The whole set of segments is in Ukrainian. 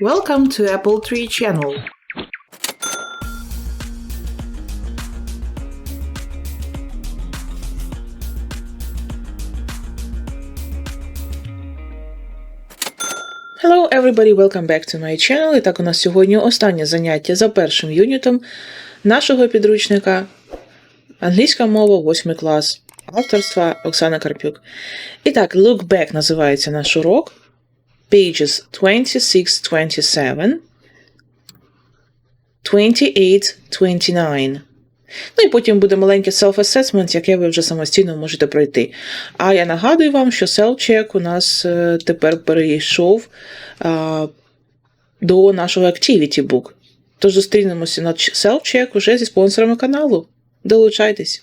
Welcome to Apple Tree channel. Hello everybody, welcome back to my channel. І так, у нас сьогодні останнє заняття за першим юнітом нашого підручника Англійська мова, 8 клас, авторства Оксана Карпюк. І так, Look Back називається наш урок. Pages 26-27, 28-29. Ну і потім буде маленький self-assessment, яке ви вже самостійно можете пройти. А я нагадую вам, що self-check у нас е, тепер перейшов а, до нашого Activity Book. Тож зустрінемося на self-check уже зі спонсорами каналу. Долучайтесь!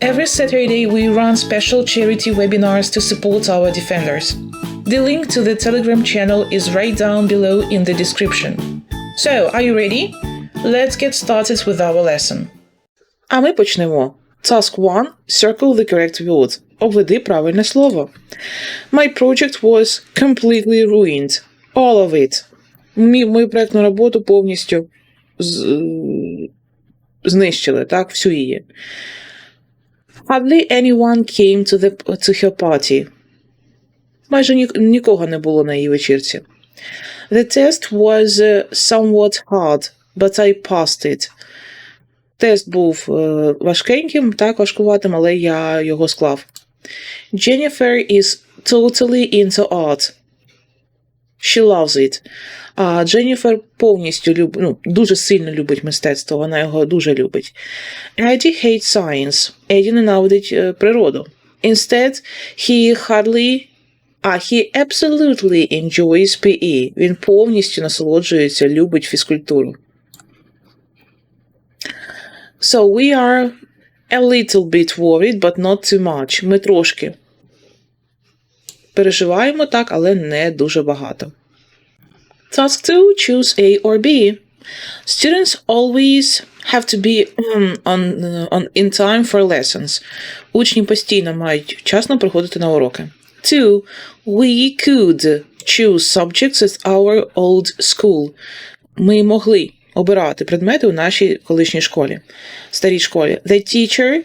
Every Saturday, we run special charity webinars to support our defenders. The link to the Telegram channel is right down below in the description. So, are you ready? Let's get started with our lesson. А ми почнемо. Task 1. Circle the correct word. Обведи правильне слово. My project was completely ruined. All of it. Мі- Мою проєктну роботу повністю з... знищили, так, всю її. Hardly anyone came to, the, to her party. Майже ні, нікого не було на її вечірці. The test was uh, somewhat hard, but I passed it. Тест був е, важкеньким, так, важкуватим, але я його склав. Jennifer is totally into art. She loves it. А Дженніфер повністю люб... ну, дуже сильно любить мистецтво, вона його дуже любить. Eddie hates science. Еді ненавидить е, природу. Instead, he hardly а he absolutely enjoys PE. Він повністю насолоджується, любить фізкультуру. So we are a little bit worried, but not too much. Ми трошки переживаємо так, але не дуже багато. Task 2. Choose A or B. Students always have to be um, on, on, in time for lessons. Учні постійно мають вчасно приходити на уроки. 2. We could choose subjects at our old school. Ми могли обирати предмети у нашій колишній школі, старій школі. The teacher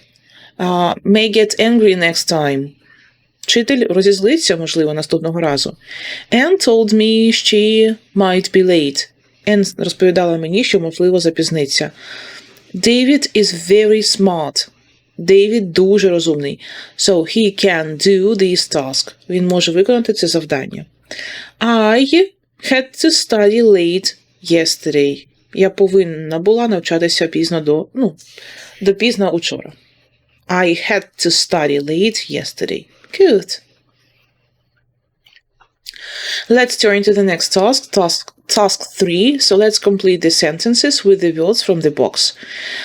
uh, may get angry next time. Вчитель розізлиться, можливо, наступного разу. Anne told me she might be late. Anne розповідала мені, що, можливо, запізниться. David is very smart. Дейвід дуже розумний. So he can do this task. Він може виконати це завдання. I had to study late yesterday. Я повинна була навчатися пізно до, ну, до пізно учора. I had to study late yesterday. Good. Let's turn to the next task, task, task 3. So let's complete the sentences with the words from the box.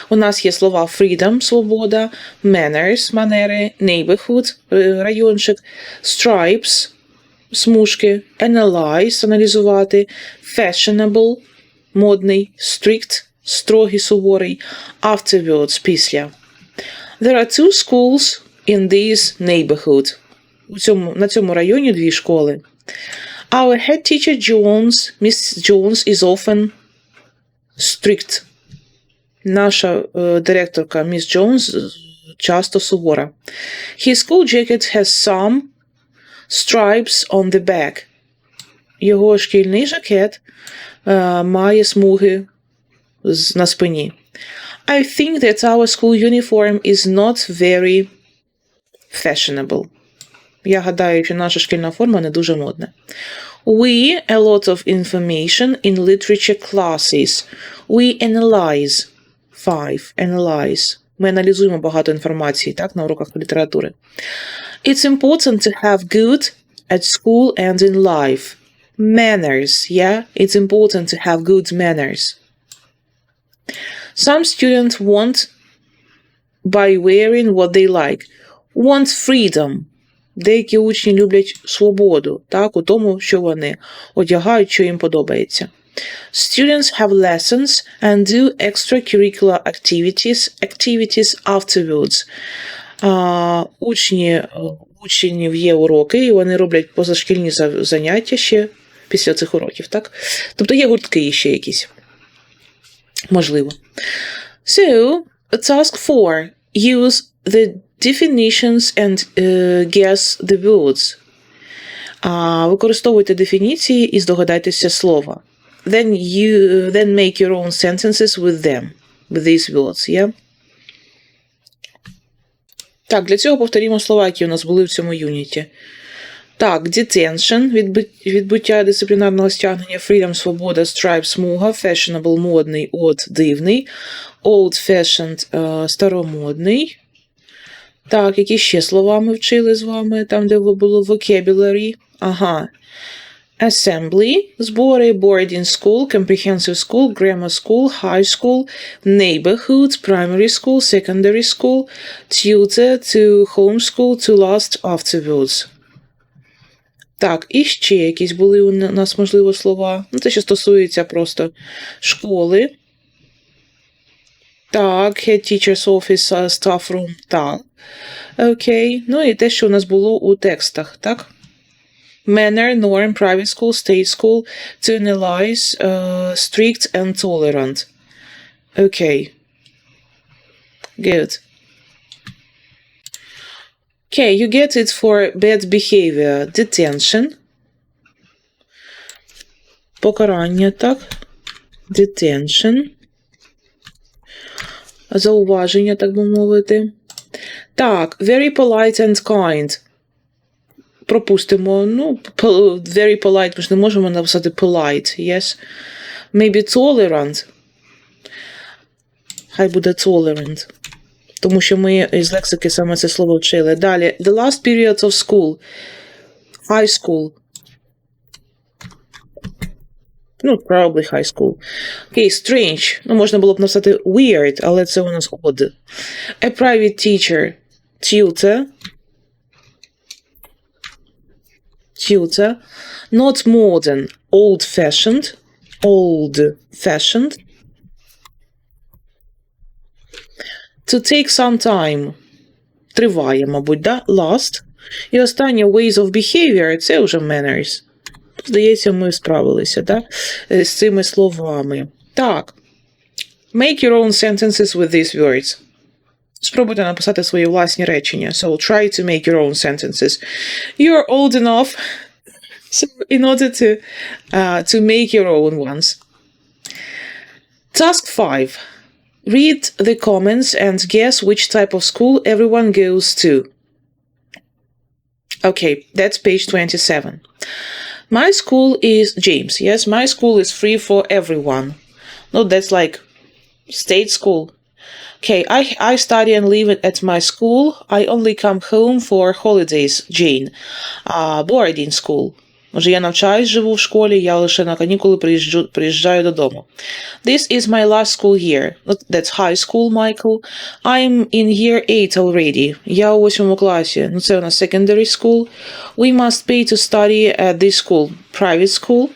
У нас є слова freedom, свобода, manners, манери, neighborhood, е, райончик, stripes, смужки, analyze, аналізувати, fashionable, модний, strict, строгий, суворий, afterwards, після. There are two schools in this neighborhood. У цьому, на цьому районі дві школи. Our head teacher Jones, Miss Jones, is often strict. Наша е, директорка Міс Джонс часто сувора. His school jacket has some stripes on the back. Його шкільний жакет е, має смуги з- на спині. I think that our school uniform is not very fashionable. Я гадаю, що наша шкільна форма не дуже модна. We a lot of information in literature classes. We analyze. Five. Analyze. Ми аналізуємо багато інформації, так, на уроках літератури. It's important to have good at school and in life. manners. Yeah, it's important to have good manners. Some students want by wearing what they like. Want freedom. Деякі учні люблять свободу, так, у тому, що вони одягають, що їм подобається. Students have lessons and do extracurricular activities, activities afterwards. А, учні, учнів є уроки, і вони роблять позашкільні заняття ще після цих уроків, так? Тобто є гуртки ще якісь. Можливо. So, task 4. Use the definitions and uh, guess the words. Використовуйте дефініції і здогадайтеся слова. Then you then make your own sentences with them, with these words, yeah? Так, для цього повторімо слова, які у нас були в цьому юніті. Так, detention, відбу- відбуття дисциплінарного стягнення, freedom, свобода, stripe, смуга, fashionable, модний, odd, дивний, old-fashioned, е, старомодний. Так, які ще слова ми вчили з вами, там, де було vocabulary. Ага. Assembly, збори, boarding school, comprehensive school, grammar school, high school, neighborhood, primary school, secondary school, tutor, to homeschool, to last afterwards. Так, і ще якісь були у нас, можливо, слова. Ну, це що стосується просто школи. Так, head teacher's office, uh, staff room, так. Окей. Ну і те, що у нас було у текстах, так? Manner, norm, private school, state school, to analyze, uh, strict and tolerant. Okay. Good. Okay, you get it for bad behavior. Detention. Покарання, так. Detention. Зауваження, так би мовити. Так, very polite and kind. Пропустимо. Ну, very polite, ми ж не можемо написати polite, yes. Maybe tolerant. Хай буде tolerant. Тому що ми із лексики саме це слово вчили. Далі. The last period of school. High school. Ну, probably high school. Окей, strange. Ну, можна було б написати weird, але це у нас odd. A private teacher. Tutor. Tutor. Not modern. Old-fashioned. Old-fashioned. To take some time. Триває, мабуть, да? Last. І останнє ways of behavior це вже manners. Здається, ми справилися, да? Е, з цими словами. Так. Make your own sentences with these words. Спробуйте написати свої власні речення. So try to make your own sentences. You're old enough so in order to, uh, to make your own ones. Task 5. Read the comments and guess which type of school everyone goes to. Okay, that's page 27. My school is James. Yes, my school is free for everyone. No, that's like state school. Okay, I, I study and live at my school. I only come home for holidays, Jane. Uh, boarding school. Може, я навчаюсь, живу в школі, я лише на канікули приїжджу, приїжджаю додому. This is my last school year. That's high school, Michael. I'm in year 8 already. Я у восьмому класі. Ну, це у нас secondary school. We must pay to study at this school. Private school.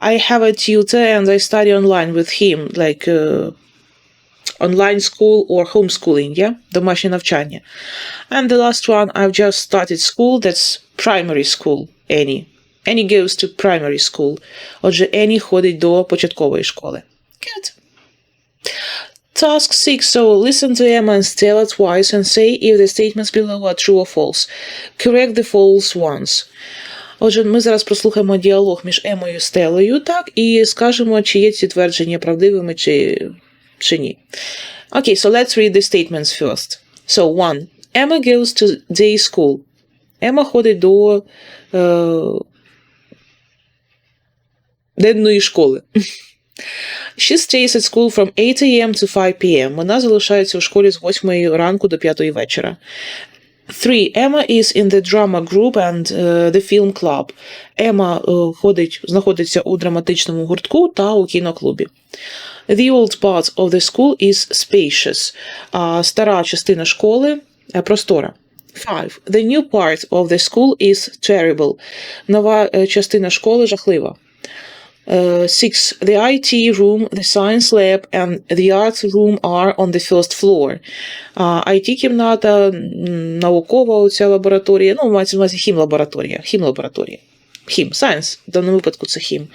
I have a tutor and I study online with him, like uh, online school or homeschooling, yeah? Домашнє навчання. And the last one, I've just started school, that's primary school, Annie. Annie goes to primary school. Отже, Annie ходить до початкової школи. Good. Task 6. So listen to Emma and Stella twice and say if the statements below are true or false. Correct the false ones. Отже, ми зараз прослухаємо діалог між Емою і Стелою, так, і скажемо, чи є ці твердження правдивими, чи, чи ні. Okay, so let's read the statements first. So, one. Emma goes to day school. Ема ходить до е, денної школи. She stays at school from 8 a.m. to 5 p.m. Вона залишається у школі з 8 ранку до 5 вечора. Three. Emma is in the drama group and uh, the film club. Ема uh, ходить, знаходиться у драматичному гуртку та у кіноклубі. The old part of the school is spacious. А стара частина школи е, простора. Five. The new part of the school is terrible. Нова е, частина школи жахлива. Uh, six, the IT room, the science lab, and the art room are on the first floor. Uh, IT-кімната, наукова оця лабораторія, ну, мається на увазі хімлабораторія, хімлабораторія. Хім, science, в даному випадку це хім.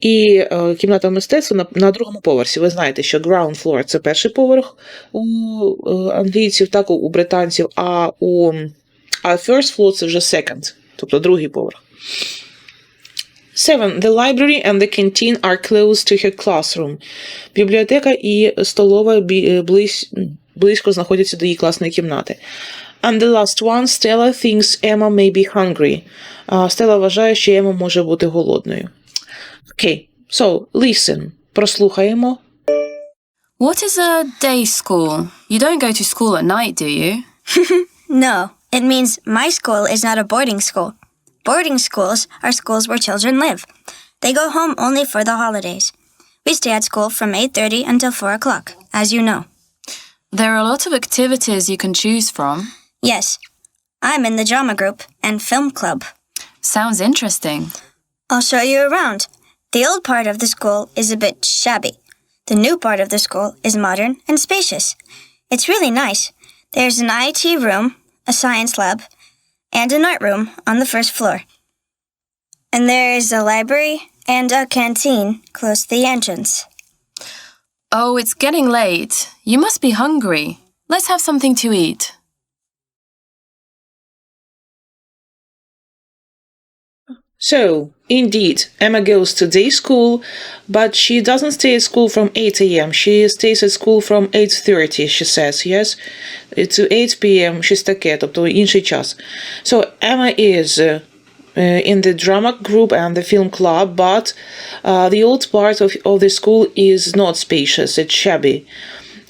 І е, кімната мистецтва на, на другому поверсі. Ви знаєте, що ground floor – це перший поверх у е, англійців, так у британців, а у а first floor – це вже second, тобто другий поверх. Seven. The library and the canteen are close to her classroom. Бібліотека і столова бі- е, близь, близько знаходяться до її класної кімнати. And the last one, Stella thinks Emma may be hungry. А Стелла вважає, що Ема може бути голодною. Окей, so, listen. Прослухаємо. What is a day school? You don't go to school at night, do you? No, it means my school is not a boarding school. Boarding schools are schools where children live. They go home only for the holidays. We stay at school from 8:30 until 4 o'clock, as you know. There are a lot of activities you can choose from. Yes, I'm in the drama group and film club. Sounds interesting. I'll show you around. The old part of the school is a bit shabby. The new part of the school is modern and spacious. It's really nice. There's an IT room, a science lab, and an art room on the first floor. And there is a library and a canteen close to the entrance. Oh, it's getting late. You must be hungry. Let's have something to eat. So, indeed, Emma goes to day school, but she doesn't stay at school from 8 a.m. She stays at school from 8.30, she says, yes? To 8 p.m. щось таке, тобто інший час. So, Emma is uh, uh, in the drama group and the film club, but uh, the old part of, of the school is not spacious, it's shabby.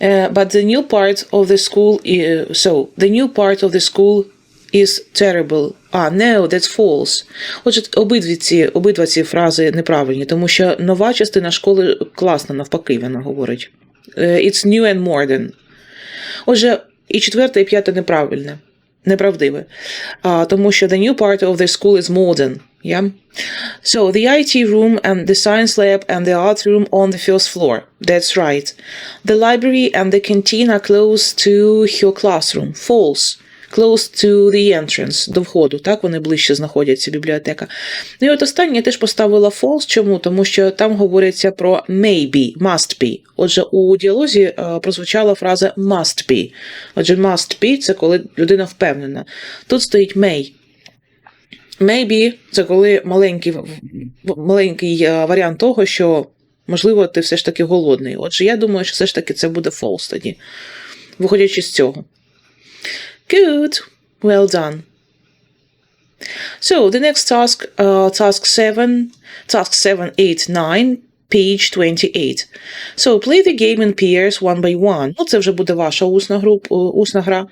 Uh, but the new part of the school, is, so, the new part of the school is terrible. А, no, that's false. Отже, обидві ці, обидва ці фрази неправильні, тому що нова частина школи класна, навпаки, вона говорить. Е, It's new and modern. Отже, і четверте, і п'яте неправильне. Неправдиве. А, тому що the new part of the school is modern. Yeah? So, the IT room and the science lab and the art room on the first floor. That's right. The library and the canteen are close to her classroom. False. Close to the entrance, до входу, так вони ближче знаходяться, бібліотека. Ну і от останнє я теж поставила false. Чому? Тому що там говориться про maybe, must be. Отже, у діалозі е, прозвучала фраза must be. Отже, must be це коли людина впевнена. Тут стоїть may. Maybe це коли маленький, маленький е, варіант того, що, можливо, ти все ж таки голодний. Отже, я думаю, що все ж таки це буде false тоді, виходячи з цього. Good. Well done. So the next task, uh, task 7, task 7, 8, 9, page 28. So play the game in pairs one by one. Ну, це вже буде ваша усна, груп, е, усна гра.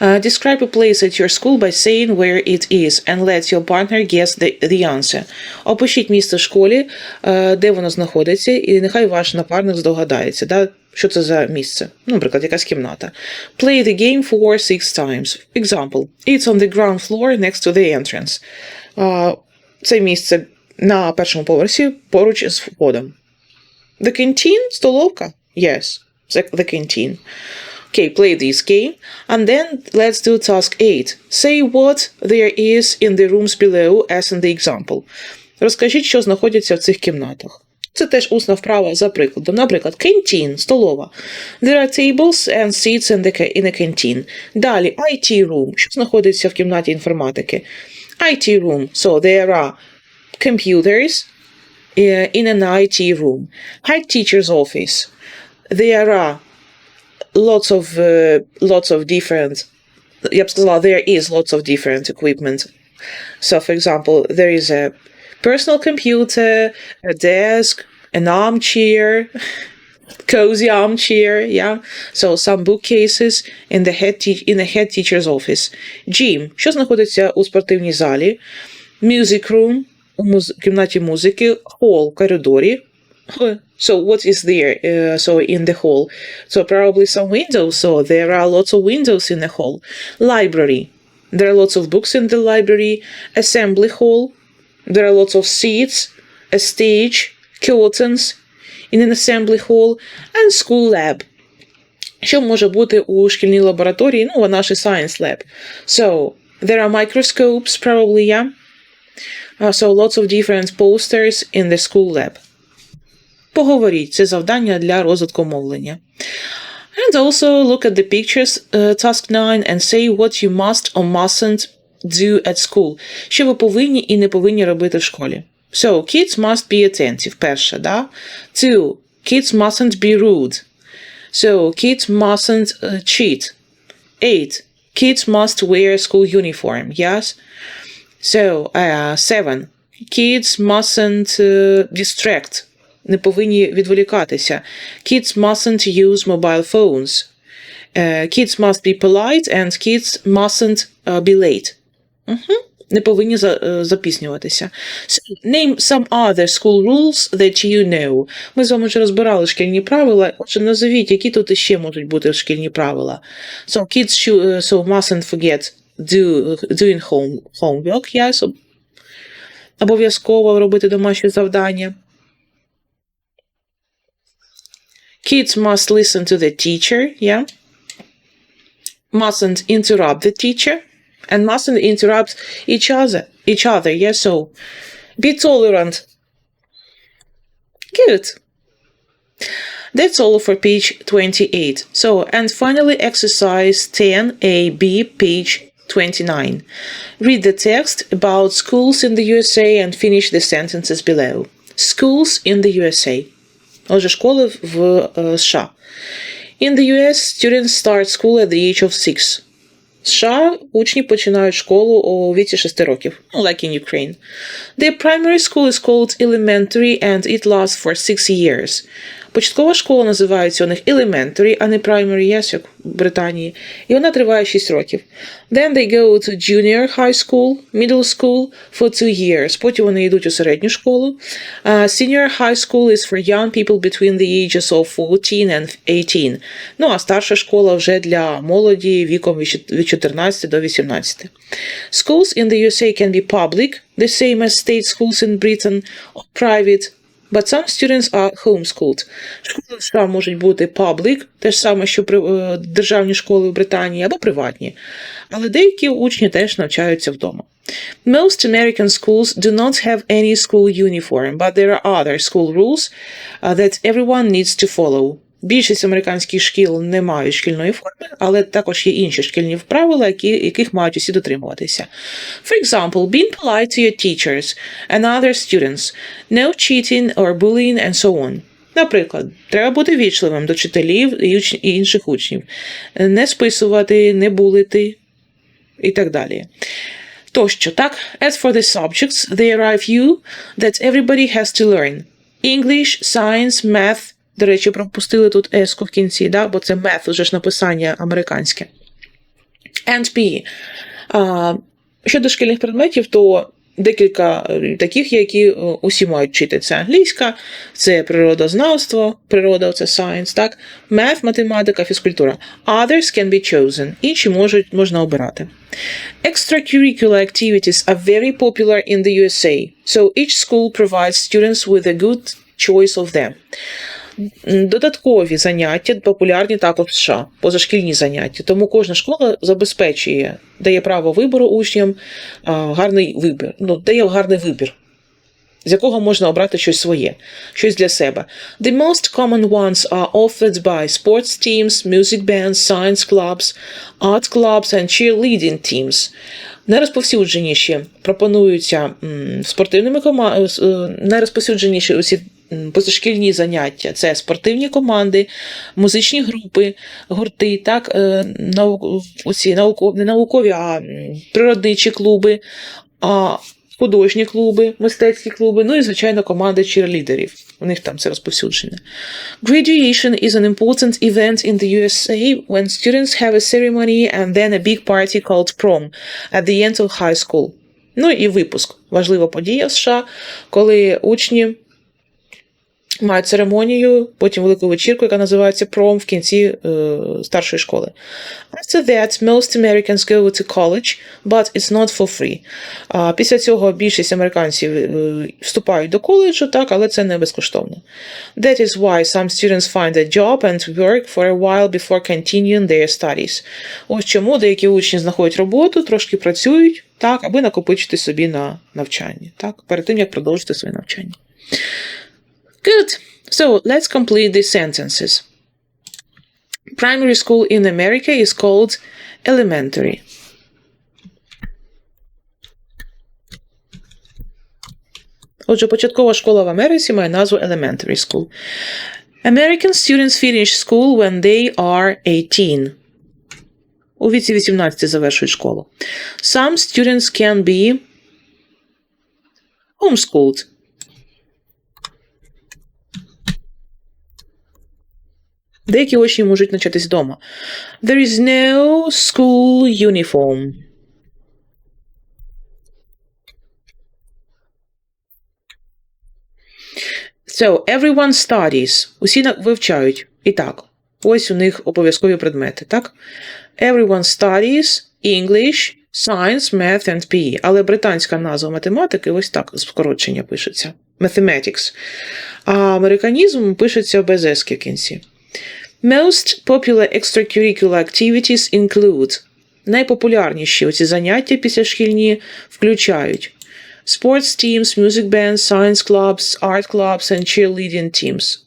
Uh, describe a place at your school by saying where it is and let your partner guess the, the answer. Опишіть місце в школі, е, де воно знаходиться, і нехай ваш напарник здогадається, да, Що це за місце. Ну, наприклад, якась кімната. Play the game four six times. Example. It's on the ground floor next to the entrance. Uh, це місце на першому поверсі поруч з входом. The canteen? Столовка? Yes. The canteen. Okay, play this game. And then let's do task 8. Say what there is in the rooms below, as in the example. Розкажіть, що знаходиться в цих кімнатах. Це теж усна вправа за прикладом. Наприклад, canteen – столова. There are tables and seats in the, in the canteen. Далі IT room. Що знаходиться в кімнаті інформатики? IT room. So there are computers uh, in an IT room. Head teacher's office. There are lots of uh, lots of different. Я б сказала, there is lots of different equipment. So, for example, there is a personal computer, a desk, an armchair. cozy armchair, yeah. So some bookcases in the head te- in the head teacher's office. Gym, що знаходиться у спортивній залі. Music room, у муз- кімнаті музики. Hall, коридорі. Huh. So what is there? Uh, so in the hall, so probably some windows. So there are lots of windows in the hall. Library, there are lots of books in the library. Assembly hall, there are lots of seats, a stage, curtains in an assembly hall, and school lab. Що може бути у шкільній лабораторії? Ну, вона ж і science lab. So, there are microscopes, probably, yeah. Uh, so, lots of different posters in the school lab. Поговоріть, це завдання для розвитку мовлення. And also look at the pictures, uh, task 9, and say what you must or mustn't do at school. Що ви повинні і не повинні робити в школі. So, kids must be attentive, перше, да? Two, kids mustn't be rude. So, kids mustn't uh, cheat. Eight, kids must wear school uniform, yes? So, uh, seven, kids mustn't uh, distract. Не повинні відволікатися. Kids mustn't use mobile phones. Uh, kids must be polite and kids mustn't uh, be late. Угу. Не повинні за, е, запіснюватися. Name some other school rules that you know. Ми з вами вже розбирали шкільні правила. Отже, назовіть, які тут іще можуть бути шкільні правила. So, kids should, uh, so mustn't forget do, doing home, homework, yeah? so, обов'язково робити домашні завдання. Kids must listen to the teacher, yeah? Mustn't interrupt the teacher and mustn't interrupt each other, each other, yeah? So be tolerant. Good. That's all for page 28. So, and finally, exercise 10a, b, page 29. Read the text about schools in the USA and finish the sentences below. Schools in the USA. Отже, школи в е, США. In the US, students start school at the age of six. США учні починають школу у віці 6 років, ну, like in Ukraine. Their primary school is called elementary and it lasts for six years. Початкова школа називається у них elementary, а не primary, yes, як в Британії, і вона триває 6 років. Then they go to junior high school, middle school for two years. Потім вони йдуть у середню школу. Uh, senior high school is for young people between the ages of 14 and 18. Ну, а старша школа вже для молоді віком від 14 до 18. Schools in the USA can be public, the same as state schools in Britain, or private, but some students are homeschooled. Школи США можуть бути public, те ж саме, що при, е, державні школи в Британії, або приватні. Але деякі учні теж навчаються вдома. Most American schools do not have any school uniform, but there are other school rules uh, that everyone needs to follow. Більшість американських шкіл не мають шкільної форми, але також є інші шкільні правила, які, яких мають усі дотримуватися. For example, being polite to your teachers and other students, no cheating or bullying and so on. Наприклад, треба бути вічливим до вчителів і інших учнів, не списувати, не булити і так далі. Тощо, так, as for the subjects, there are a few that everybody has to learn. English, science, math. До речі, пропустили тут еску в кінці, да? бо це math, уже ж написання американське. And P. А, щодо шкільних предметів, то декілька е, таких, які е, усі мають вчити. Це англійська, це природознавство, природа це science, так? Math, математика, фізкультура. Others can be chosen. Інші можуть, можна обирати. Extracurricular activities are very popular in the USA, so each school provides students with a good choice of them. Додаткові заняття популярні також в США, позашкільні заняття. Тому кожна школа забезпечує, дає право вибору учням гарний вибір, ну, дає гарний вибір, з якого можна обрати щось своє, щось для себе. The most common ones are offered by sports teams, music bands, science clubs, art clubs and cheerleading teams. Найрозповсюдженіші пропонуються спортивними командами, найрозповсюдженіші усі позашкільні заняття. Це спортивні команди, музичні групи, гурти, так, е, наук, усі наукові, не наукові, а природничі клуби. А художні клуби, мистецькі клуби, ну і, звичайно, команди черлідерів. У них там це розповсюдження. Graduation is an important event in the USA when students have a ceremony and then a big party called prom at the end of high school. Ну і випуск. Важлива подія в США, коли учні мають церемонію, потім велику вечірку, яка називається пром в кінці е, старшої школи. After that, most Americans go to college, but it's not for free. А після цього більшість американців е, вступають до коледжу, так, але це не безкоштовно. That is why some students find a job and work for a while before continuing their studies. Ось чому деякі учні знаходять роботу, трошки працюють, так, аби накопичити собі на навчання, так, перед тим, як продовжити своє навчання. Good. So let's complete these sentences. Primary school in America is called elementary. Отже, початкова школа в Америці має назву elementary school. American students finish school when they are 18. У віці 18 завершують школу. Some students can be homeschooled. Деякі учні можуть навчатись вдома. There is no school uniform. So, everyone studies. Усі вивчають. І так, ось у них обов'язкові предмети, так? Everyone studies English, Science, Math and PE. Але британська назва математики ось так скорочення пишеться. Mathematics. А американізм пишеться без ески в кінці. Most popular extracurricular activities include найпопулярніші оці заняття післяшкільні включають sports teams, music bands, science clubs, art clubs and cheerleading teams.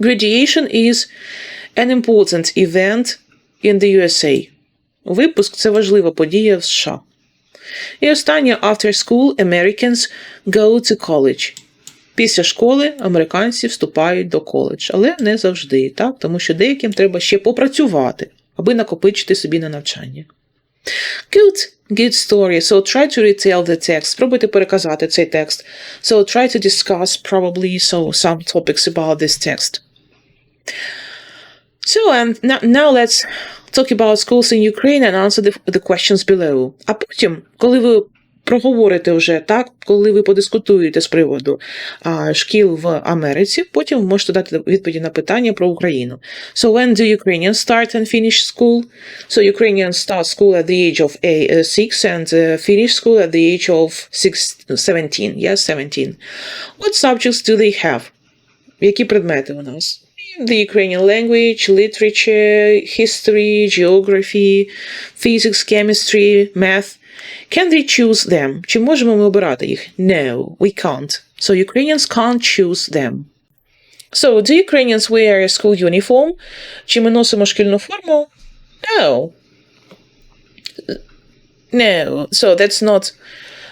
Graduation is an important event in the USA. Випуск це важлива подія в США. І останнє after school Americans go to college. Після школи американці вступають до коледж, але не завжди, так? тому що деяким треба ще попрацювати, аби накопичити собі на навчання. Good, good story. So try to retell the text. Спробуйте переказати цей текст. So try to discuss probably so some topics about this text. So and now, let's talk about schools in Ukraine and answer the, the questions below. А потім, коли ви проговорите вже так, коли ви подискутуєте з приводу а, шкіл в Америці, потім можете дати відповіді на питання про Україну. So when do Ukrainians start and finish school? So Ukrainians start school at the age of a, uh, 6 and uh, finish school at the age of six, 17. Yes, 17. What subjects do they have? Які предмети у нас? The Ukrainian language, literature, history, geography, physics, chemistry, math. Can they choose them? Чи можемо ми обирати їх? No, we can't. So Ukrainians can't choose them. So, do Ukrainians wear a school uniform? Чи ми носимо шкільну форму? No. No. So that's not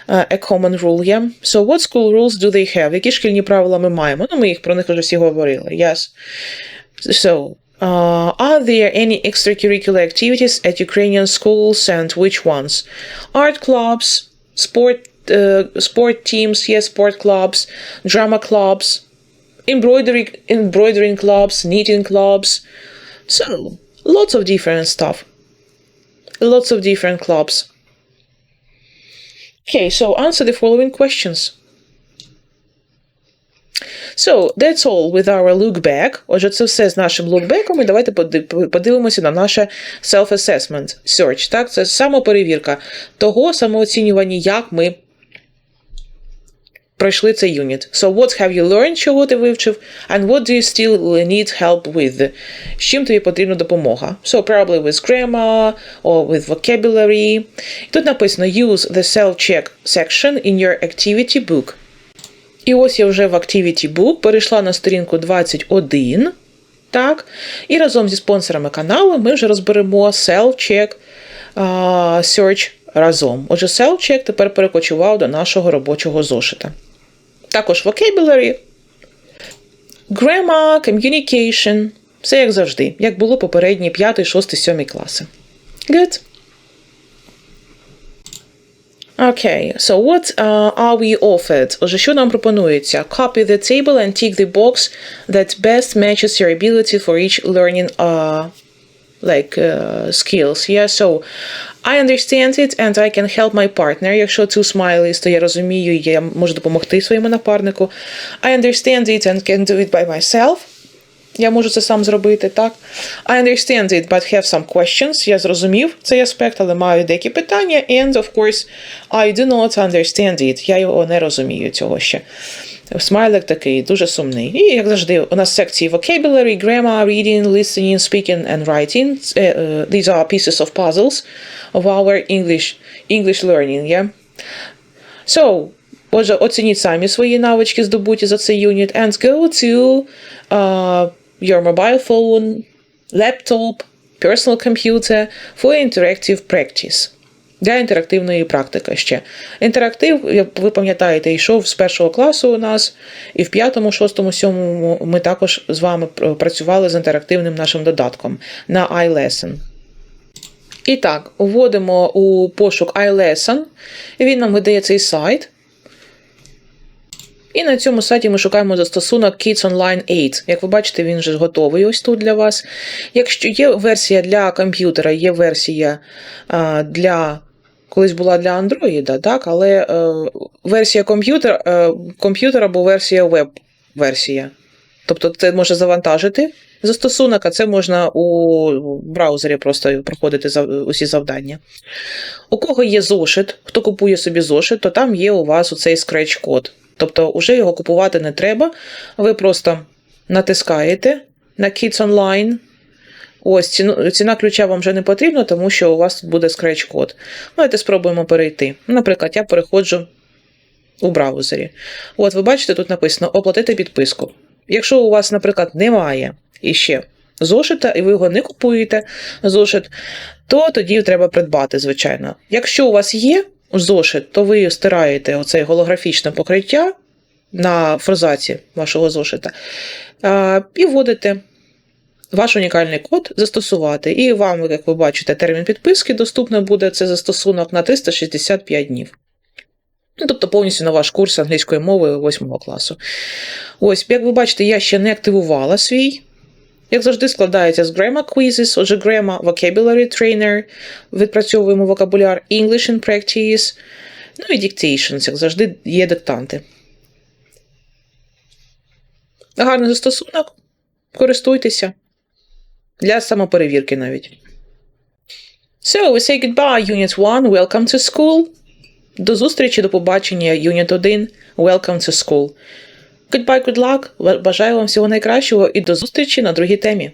uh, a common rule, yeah? So what school rules do they have? Які шкільні правила ми маємо? Ну, ми їх про них вже всі говорили. Yes. So, uh, are there any extracurricular activities at Ukrainian schools and which ones? Art clubs, sport uh, sport teams, yes, sport clubs, drama clubs, embroidery embroidering clubs, knitting clubs. So, lots of different stuff. Lots of different clubs. Okay, so answer the following questions. So, that's all with our look back. Отже, це все з нашим lookback, і давайте подивимося на наше self-assessment search. Так, це самоперевірка того самооцінювання, як ми пройшли цей юніт. So, what have you learned, чого ти вивчив, and what do you still need help with? З чим тобі потрібна допомога? So, probably with grammar or with vocabulary. І тут написано use the self-check section in your activity book. І ось я вже в Activity Book перейшла на сторінку 21. Так. І разом зі спонсорами каналу ми вже розберемо self-check search разом. Отже, self-check тепер перекочував до нашого робочого зошита. Також vocabulary, grammar, communication. Все як завжди, як було попередні 5, 6, 7 класи. Good. Okay, so what uh, are we offered? Отже, що нам пропонується? Copy the table and tick the box that best matches your ability for each learning uh, like uh, skills. Yeah, so I understand it and I can help my partner. Якщо two smileys, то я розумію, я можу допомогти своєму напарнику. I understand it and can do it by myself. Я можу це сам зробити, так? I understand it, but have some questions. Я зрозумів цей аспект, але маю деякі питання. And, of course, I do not understand it. Я його не розумію цього ще. Смайлик такий дуже сумний. І, як завжди, у нас секції vocabulary, grammar, reading, listening, speaking and writing. Е, е, These are pieces of puzzles of our English, English learning, yeah? So, отже, оцініть самі свої навички, здобуті за цей юніт, and go to uh, your mobile phone, laptop, personal computer for interactive practice. Для інтерактивної практики ще. Інтерактив, як ви пам'ятаєте, йшов з першого класу у нас, і в п'ятому, шостому, сьомому ми також з вами працювали з інтерактивним нашим додатком на iLesson. І так, вводимо у пошук iLesson, і він нам видає цей сайт. І на цьому сайті ми шукаємо застосунок Kids Online 8. Як ви бачите, він вже готовий ось тут для вас. Якщо є версія для комп'ютера, є версія для. Колись була для Android, так, але е, версія комп'ютера, е, комп'ютера або версія веб-версія. Тобто це може завантажити застосунок, а це можна у браузері просто проходити усі завдання. У кого є зошит, хто купує собі зошит, то там є у вас оцей скреч-код. Тобто вже його купувати не треба. Ви просто натискаєте на Kids Online. Ось ціну, ціна ключа вам вже не потрібна, тому що у вас тут буде скреч-код. Давайте спробуємо перейти. Наприклад, я переходжу у браузері. От ви бачите, тут написано оплатити підписку. Якщо у вас, наприклад, немає іще зошита, і ви його не купуєте зошит, то тоді треба придбати, звичайно. Якщо у вас є зошит, то ви стираєте оце голографічне покриття на форзаці вашого зошита і вводите ваш унікальний код застосувати. І вам, як ви бачите, термін підписки доступний буде це застосунок на 365 днів. Ну, тобто повністю на ваш курс англійської мови 8 класу. Ось, як ви бачите, я ще не активувала свій. Як завжди, складається з Grammar Quizzes, отже, Grammar Vocabulary Trainer, відпрацьовуємо вокабуляр English in Practice, ну і Dictations, як завжди, є диктанти. Гарний застосунок. Користуйтеся. Для самоперевірки навіть. So, we say goodbye, Unit 1. Welcome to school. До зустрічі, до побачення, Unit 1. Welcome to school. Goodbye, good luck. Бажаю вам всього найкращого і до зустрічі на другій темі.